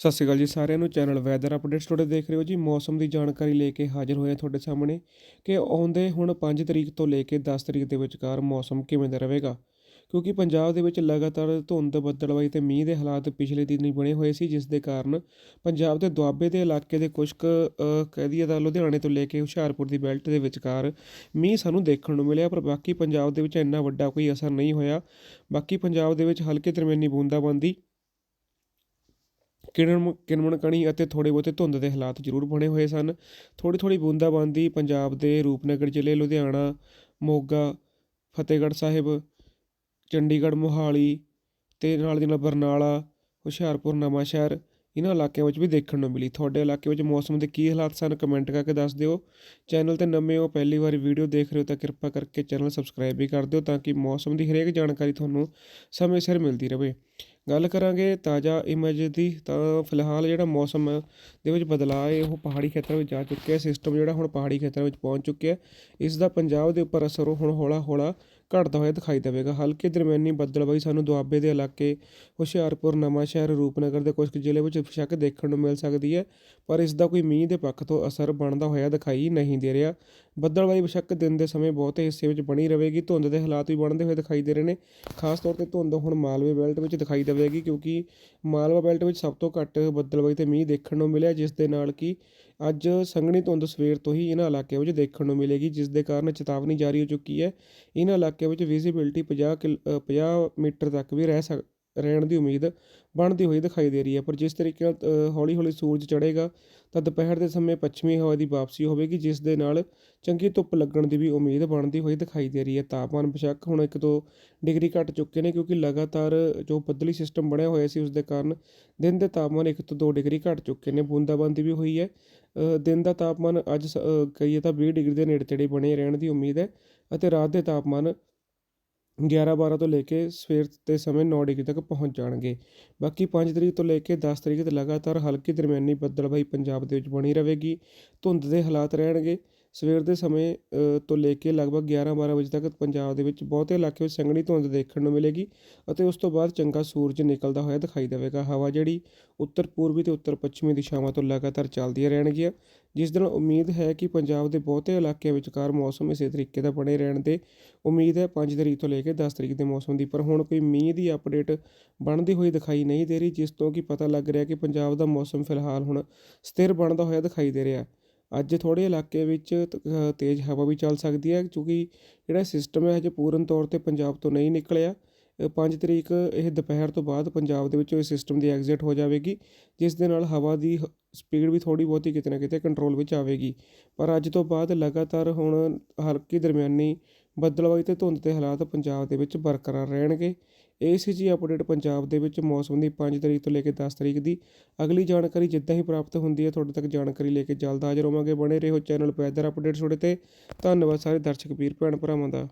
ਸਤਿ ਸ਼੍ਰੀ ਅਕਾਲ ਜੀ ਸਾਰਿਆਂ ਨੂੰ ਚੈਨਲ ਵੈਦਰ ਅਪਡੇਟਸ ਤੁਹਾਡੇ ਦੇਖ ਰਹੇ ਹੋ ਜੀ। ਮੌਸਮ ਦੀ ਜਾਣਕਾਰੀ ਲੈ ਕੇ ਹਾਜ਼ਰ ਹੋਏ ਹਾਂ ਤੁਹਾਡੇ ਸਾਹਮਣੇ ਕਿ ਆਉਂਦੇ ਹੁਣ 5 ਤਰੀਕ ਤੋਂ ਲੈ ਕੇ 10 ਤਰੀਕ ਦੇ ਵਿਚਕਾਰ ਮੌਸਮ ਕਿਵੇਂ ਦਾ ਰਹੇਗਾ। ਕਿਉਂਕਿ ਪੰਜਾਬ ਦੇ ਵਿੱਚ ਲਗਾਤਾਰ ਧੁੰਦ ਬੱਦਲਵਾਈ ਤੇ ਮੀਂਹ ਦੇ ਹਾਲਾਤ ਪਿਛਲੇ ਦਿਨ ਹੀ ਬਣੇ ਹੋਏ ਸੀ ਜਿਸ ਦੇ ਕਾਰਨ ਪੰਜਾਬ ਦੇ ਦੁਆਬੇ ਦੇ ਇਲਾਕੇ ਦੇ ਕੁਝ ਕੁ ਅ, ਕਹਿ ਦਈਏ ਤਾਂ ਲੁਧਿਆਣੇ ਤੋਂ ਲੈ ਕੇ ਹੁਸ਼ਿਆਰਪੁਰ ਦੀ ਬੈਲਟ ਦੇ ਵਿਚਕਾਰ ਮੀਂਹ ਸਾਨੂੰ ਦੇਖਣ ਨੂੰ ਮਿਲਿਆ ਪਰ ਬਾਕੀ ਪੰਜਾਬ ਦੇ ਵਿੱਚ ਇੰਨਾ ਵੱਡਾ ਕੋਈ ਅਸਰ ਨਹੀਂ ਹੋਇਆ। ਬਾਕੀ ਪੰਜਾਬ ਦੇ ਵਿੱਚ ਹਲਕੇ ਦਰਮਿਆਨੀ ਬੂੰਦਾਬਾਂਦੀ ਕਿਣਮ ਕਿਣਮਣ ਕਣੀ ਅਤੇ ਥੋੜ੍ਹੇ ਬਹੁਤੇ ਧੁੰਦ ਦੇ ਹਾਲਾਤ ਜ਼ਰੂਰ ਬਣੇ ਹੋਏ ਸਨ। ਥੋੜ੍ਹੀ ਥੋੜ੍ਹੀ ਬੂੰਦਾਬਾਂਦੀ ਪੰਜਾਬ ਦੇ ਰੂਪਨਗਰ ਜ਼ਿਲ੍ਹੇ, ਲੁਧਿਆਣਾ, ਮੋਗਾ, ਫਤਿਹਗੜ੍ਹ ਸਾਹਿਬ, ਚੰਡੀਗੜ੍ਹ, ਮੋਹਾਲੀ ਅਤੇ ਨਾਲ ਦੀ ਨਾਲ ਬਰਨਾਲਾ, ਹੁਸ਼ਿਆਰਪੁਰ ਨਵਾਂਸ਼ਹਿਰ ਇਹਨਾਂ ਇਲਾਕਿਆਂ ਵਿੱਚ ਵੀ ਦੇਖਣ ਨੂੰ ਮਿਲੀ। ਤੁਹਾਡੇ ਇਲਾਕੇ ਵਿੱਚ ਮੌਸਮ ਦੇ ਕੀ ਹਾਲਾਤ ਸਨ? ਕਮੈਂਟ ਕਰਕੇ ਦੱਸ ਦਿਓ। ਚੈਨਲ ਤੇ ਨਵੇਂ ਹੋ, ਪਹਿਲੀ ਵਾਰ ਵੀਡੀਓ ਦੇਖ ਰਹੇ ਹੋ ਤਾਂ ਕਿਰਪਾ ਕਰਕੇ ਚੈਨਲ ਸਬਸਕ੍ਰਾਈਬ ਵੀ ਕਰ ਦਿਓ ਤਾਂ ਕਿ ਮੌਸਮ ਦੀ ਹਰੇਕ ਜਾਣਕਾਰੀ ਤੁਹਾਨੂੰ ਸਮੇਂ ਸਿਰ ਮਿਲਦੀ ਰਹੇ। ਗੱਲ ਕਰਾਂਗੇ ਤਾਜ਼ਾ ਇਮੇਜ ਦੀ, ਤਾਂ ਫਿਲਹਾਲ ਜਿਹੜਾ ਮੌਸਮ ਦੇ ਵਿੱਚ ਬਦਲਾਅ ਹੈ, ਉਹ ਪਹਾੜੀ ਖੇਤਰਾਂ ਵਿੱਚ ਜਾ ਚੁੱਕਿਆ ਸਿਸਟਮ ਜਿਹੜਾ ਹੁਣ ਪਹਾੜੀ ਖੇਤਰਾਂ ਵਿੱਚ ਪਹੁੰਚ ਚੁੱਕਿਆ ਇਸ ਦਾ ਪੰਜਾਬ ਦੇ ਉੱਪਰ ਅਸਰ ਹੁਣ ਹੌਲਾ ਹੌਲਾ ਘਟਦਾ ਹੋਇਆ ਦਿਖਾਈ ਦੇਵੇਗਾ। ਹਲਕੇ ਦਰਮਿਆਨੀ ਬੱਦਲਬਾਈ ਸਾਨੂੰ ਦੁਆਬੇ ਦੇ ਇਲਾਕੇ ਹੁਸ਼ਿਆਰਪੁਰ ਨਵਾਂਸ਼ਹਿਰ ਰੂਪਨਗਰ ਦੇ ਕੁਝ ਕੁ ਜ਼ਿਲ੍ਹੇ ਵਿੱਚ ਬੇਸ਼ੱਕ ਦੇਖਣ ਨੂੰ ਮਿਲ ਸਕਦੀ ਹੈ, ਪਰ ਇਸ ਦਾ ਕੋਈ ਮੀਂਹ ਦੇ ਪੱਖ ਤੋਂ ਅਸਰ ਬਣਦਾ ਹੋਇਆ ਦਿਖਾਈ ਨਹੀਂ ਦੇ ਰਿਹਾ। ਬੱਦਲਬਾਈ ਬੇਸ਼ੱਕ ਦਿਨ ਦੇ ਸਮੇਂ ਬਹੁਤੇ ਹਿੱਸੇ ਵਿੱਚ ਬਣੀ ਰਹੇਗੀ। ਧੁੰਦ ਦੇ ਹਾਲਾਤ ਵੀ ਬਣਦੇ ਹੋਏ ਦਿਖਾਈ ਦੇ ਰਹੇ ਨੇ। ਖਾਸ ਤੌਰ ਤੇ ਧੁੰਦ ਹੁਣ ਮਾਲਵੇ ਬੈਲਟ ਵਿੱਚ ਦਿਖਾਈ ਦੇਵੇਗੀ, ਕਿਉਂਕਿ ਮਾਲਵਾ ਬੈਲਟ ਵਿੱਚ ਸਭ ਤੋਂ ਘੱਟ ਬੱਦਲਬਾਈ ਤੇ ਮੀਂਹ ਦੇਖਣ ਨੂੰ ਮਿਲਿਆ, ਜਿਸ ਦੇ ਨਾਲ ਕਿ ਅੱਜ ਸੰਘਣੀ ਧੁੰਦ ਸਵੇਰ ਤੋਂ ਹੀ ਇਹਨਾਂ ਇਲਾਕਿਆਂ ਵਿੱਚ ਦੇਖਣ ਨੂੰ ਮਿਲੇਗੀ, ਜਿਸ ਦੇ ਕਾਰਨ ਚੇਤਾਵਨੀ ਜਾਰੀ ਹੋ ਚੁੱਕੀ ਹੈ। ਇਹਨਾਂ ਇਲਾਕਿਆਂ ਵਿੱਚ ਵਿਜ਼ੀਬਿਲਟੀ ਪੰਜਾਹ ਕਿਲ ਪੰਜਾਹ ਮੀਟਰ ਤੱਕ ਵੀ ਰਹਿ ਸਕ ਰਹਿਣ ਦੀ ਉਮੀਦ ਬਣਦੀ ਹੋਈ ਦਿਖਾਈ ਦੇ ਰਹੀ ਹੈ। ਪਰ ਜਿਸ ਤਰੀਕੇ ਨਾਲ ਹੌਲੀ ਹੌਲੀ ਸੂਰਜ ਚੜ੍ਹੇਗਾ, ਤਾਂ ਦੁਪਹਿਰ ਦੇ ਸਮੇਂ ਪੱਛਮੀ ਹਵਾ ਦੀ ਵਾਪਸੀ ਹੋਵੇਗੀ, ਜਿਸ ਦੇ ਨਾਲ ਚੰਗੀ ਧੁੱਪ ਲੱਗਣ ਦੀ ਵੀ ਉਮੀਦ ਬਣਦੀ ਹੋਈ ਦਿਖਾਈ ਦੇ ਰਹੀ ਹੈ। ਤਾਪਮਾਨ ਬੇਸ਼ੱਕ ਹੁਣ ਇੱਕ ਤੋਂ ਡਿਗਰੀ ਘਟ ਚੁੱਕੇ ਨੇ, ਕਿਉਂਕਿ ਲਗਾਤਾਰ ਜੋ ਬੱਦਲੀ ਸਿਸਟਮ ਬਣਿਆ ਹੋਇਆ ਸੀ ਉਸ ਦੇ ਕਾਰਨ ਦਿਨ ਦੇ ਤਾਪਮਾਨ ਇੱਕ ਤੋਂ ਦੋ ਡਿਗਰੀ ਘਟ ਚੁੱਕੇ ਨੇ। ਬੂੰਦਾਬਾਂਦੀ ਵੀ ਹੋਈ ਹੈ। ਦਿਨ ਦਾ ਤਾਪਮਾਨ ਅੱਜ ਸ- ਕਹੀਏ ਤਾਂ 20 ਡਿਗਰੀ ਦੇ ਨੇੜੇ ਤੇੜੇ ਬਣੇ ਰਹਿਣ ਦੀ ਉਮੀਦ ਹੈ ਅਤੇ ਰਾਤ ਦੇ ਤਾਪਮਾਨ 11 12 ਤੋਂ ਲੈ ਕੇ ਸਵੇਰ ਦੇ ਸਮੇਂ ਨੌ ਡਿਗਰੀ ਤੱਕ ਪਹੁੰਚ ਜਾਣਗੇ। ਬਾਕੀ ਪੰਜ ਤਰੀਕ ਤੋਂ ਲੈ ਕੇ ਦਸ ਤਰੀਕ ਤੱਕ ਲਗਾਤਾਰ ਹਲਕੀ ਦਰਮਿਆਨੀ ਬੱਦਲਵਾਈ ਪੰਜਾਬ ਦੇ ਵਿੱਚ ਬਣੀ ਰਹੇਗੀ। ਧੁੰਦ ਦੇ ਹਾਲਾਤ ਰਹਿਣਗੇ। ਸਵੇਰ ਦੇ ਸਮੇਂ ਤੋਂ ਲੈ ਕੇ ਲਗਭਗ 11 12 ਵਜੇ ਤੱਕ ਪੰਜਾਬ ਦੇ ਵਿੱਚ ਬਹੁਤੇ ਇਲਾਕੇ ਵਿੱਚ ਸੰਘਣੀ ਧੁੰਦ ਦੇਖਣ ਨੂੰ ਮਿਲੇਗੀ ਅਤੇ ਉਸ ਤੋਂ ਬਾਅਦ ਚੰਗਾ ਸੂਰਜ ਨਿਕਲਦਾ ਹੋਇਆ ਦਿਖਾਈ ਦੇਵੇਗਾ। ਹਵਾ ਜਿਹੜੀ ਉੱਤਰ ਪੂਰਬੀ ਤੇ ਉੱਤਰ ਪੱਛਮੀ ਦਿਸ਼ਾਵਾਂ ਤੋਂ ਲਗਾਤਾਰ ਚੱਲਦੀਆਂ ਰਹਿਣਗੀਆਂ, ਜਿਸ ਦੇ ਨਾਲ ਉਮੀਦ ਹੈ ਕਿ ਪੰਜਾਬ ਦੇ ਬਹੁਤੇ ਇਲਾਕਿਆਂ ਵਿਚਕਾਰ ਮੌਸਮ ਇਸੇ ਤਰੀਕੇ ਦਾ ਬਣੇ ਰਹਿਣ ਦੇ। ਉਮੀਦ ਹੈ 5 ਤਰੀਕ ਤੋਂ ਲੈ ਕੇ 10 ਤਰੀਕ ਦੇ ਮੌਸਮ ਦੀ, ਪਰ ਹੁਣ ਕੋਈ ਮੀਂਹ ਦੀ ਅਪਡੇਟ ਬਣਦੀ ਹੋਈ ਦਿਖਾਈ ਨਹੀਂ ਦੇ ਰਹੀ, ਜਿਸ ਤੋਂ ਕਿ ਪਤਾ ਲੱਗ ਰਿਹਾ ਕਿ ਪੰਜਾਬ ਦਾ ਮੌਸਮ ਫਿਲਹਾਲ ਹੁਣ ਸਥਿਰ ਬਣਦਾ ਹੋਇਆ ਦਿਖਾਈ ਦੇ ਰਿਹਾ। ਅੱਜ ਥੋੜ੍ਹੇ ਇਲਾਕੇ ਵਿੱਚ ਤੇਜ਼ ਹਵਾ ਵੀ ਚੱਲ ਸਕਦੀ ਹੈ, ਕਿਉਂਕਿ ਜਿਹੜਾ ਸਿਸਟਮ ਹੈ ਹਜੇ ਪੂਰਨ ਤੌਰ ਤੇ ਪੰਜਾਬ ਤੋਂ ਨਹੀਂ ਨਿਕਲਿਆ। ਪੰਜ ਤਰੀਕ ਇਹ ਦੁਪਹਿਰ ਤੋਂ ਬਾਅਦ ਪੰਜਾਬ ਦੇ ਵਿੱਚੋਂ ਇਸ ਸਿਸਟਮ ਦੀ ਐਗਜ਼ਿਟ ਹੋ ਜਾਵੇਗੀ, ਜਿਸ ਦੇ ਨਾਲ ਹਵਾ ਦੀ ਸਪੀਡ ਵੀ ਥੋੜ੍ਹੀ ਬਹੁਤੀ ਕਿਤੇ ਨਾ ਕਿਤੇ ਕੰਟਰੋਲ ਵਿੱਚ ਆਵੇਗੀ। ਪਰ ਅੱਜ ਤੋਂ ਬਾਅਦ ਲਗਾਤਾਰ ਹੁਣ ਹਲਕੀ ਦਰਮਿਆਨੀ ਬੱਦਲਵਾਈ ਅਤੇ ਧੁੰਦ ਦੇ ਹਾਲਾਤ ਪੰਜਾਬ ਦੇ ਵਿੱਚ ਬਰਕਰਾਰ ਰਹਿਣਗੇ। ਇਹ ਸੀ ਜੀ ਅਪਡੇਟ ਪੰਜਾਬ ਦੇ ਵਿੱਚ ਮੌਸਮ ਦੀ 5 ਤਰੀਕ ਤੋਂ ਲੈ ਕੇ 10 ਤਰੀਕ ਦੀ ਅਗਲੀ ਜਾਣਕਾਰੀ ਜਿੱਦਾਂ ਹੀ ਪ੍ਰਾਪਤ ਹੁੰਦੀ ਹੈ, ਤੁਹਾਡੇ ਤੱਕ ਜਾਣਕਾਰੀ ਲੈ ਕੇ ਜਲਦ ਹਾਜ਼ਰ ਹੋਵਾਂਗੇ। ਬਣੇ ਰਹੋ ਚੈਨਲ ਵੈਦਰ ਅਪਡੇਟਸ ਤੁਹਾਡੇ ਤੇ। ਧੰਨਵਾਦ ਸਾਰੇ ਦਰਸ਼ਕ, ਵੀਰ, ਭੈਣ, ਭਰਾਵਾਂ ਦਾ।